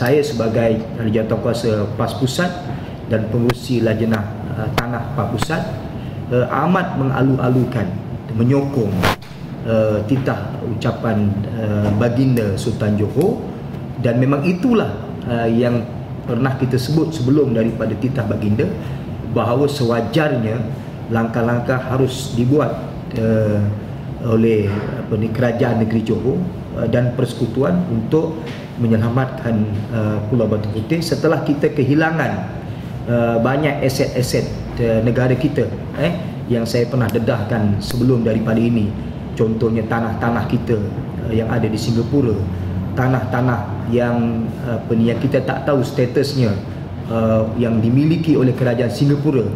saya sebagai Jawatankuasa PAS Pusat dan pengurusi Lajnah uh, Tanah PAS Pusat uh, amat mengalu-alukan menyokong uh, titah ucapan uh, baginda Sultan Johor. Dan memang itulah uh, yang pernah kita sebut sebelum daripada titah baginda bahawa sewajarnya langkah-langkah harus dibuat uh, oleh apa ni kerajaan negeri Johor dan persekutuan untuk menyelamatkan uh, Pulau Batu Putih setelah kita kehilangan uh, banyak aset-aset uh, negara kita eh yang saya pernah dedahkan sebelum daripada ini. Contohnya tanah-tanah kita uh, yang ada di Singapura. Tanah-tanah yang apa ni yang kita tak tahu statusnya uh, yang dimiliki oleh kerajaan Singapura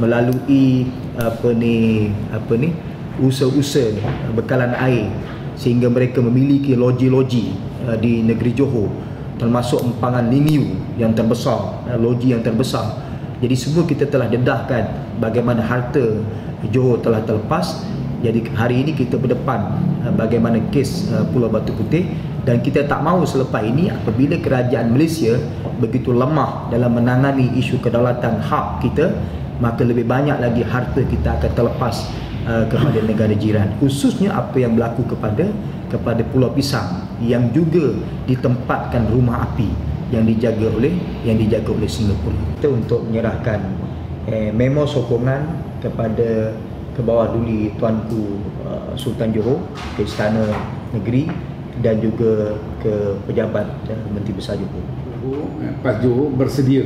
melalui apa ni apa ni usaha-usaha bekalan air sehingga mereka memiliki loji-loji uh, di negeri Johor termasuk empangan Lingiu yang terbesar uh, loji yang terbesar. Jadi semua kita telah dedahkan bagaimana harta Johor telah terlepas. Jadi hari ini kita berdepan uh, bagaimana kes uh, Pulau Batu Putih. Dan kita tak mahu selepas ini apabila kerajaan Malaysia begitu lemah dalam menangani isu kedaulatan hak kita maka lebih banyak lagi harta kita akan terlepas uh, kepada negara jiran khususnya apa yang berlaku kepada kepada Pulau Pisang yang juga ditempatkan rumah api yang dijaga oleh yang dijaga oleh Singapura kita untuk menyerahkan eh, memo sokongan kepada ke bawah duli tuanku uh, Sultan Johor ke istana negeri dan juga ke pejabat uh, Menteri Besar Johor. Eh, Pas Johor bersedia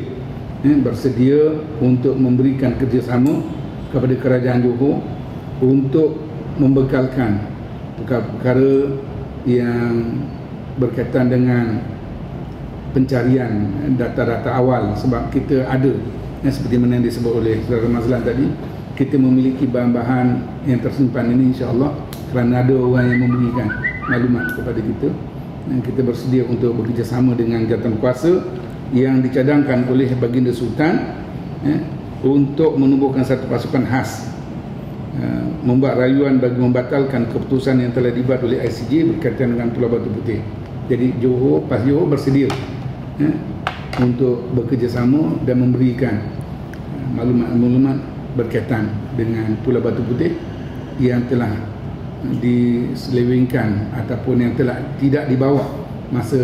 eh, bersedia untuk memberikan kerjasama kepada kerajaan Johor untuk membekalkan perkara-perkara yang berkaitan dengan pencarian data-data awal sebab kita ada eh, seperti mana yang disebut oleh Saudara Mazlan tadi kita memiliki bahan-bahan yang tersimpan ini insya-Allah kerana ada orang yang memberikan maklumat kepada kita. Dan kita bersedia untuk bekerjasama dengan jawatan kuasa yang dicadangkan oleh baginda sultan eh, untuk menubuhkan satu pasukan khas membuat rayuan bagi membatalkan keputusan yang telah dibuat oleh ICJ berkaitan dengan Pulau Batu Putih. Jadi Johor, PAS Johor bersedia eh, untuk bekerjasama dan memberikan eh, maklumat-maklumat berkaitan dengan Pulau Batu Putih yang telah diselewengkan ataupun yang telah tidak dibawa masa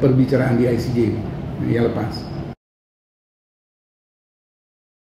perbicaraan di ICJ yang lepas.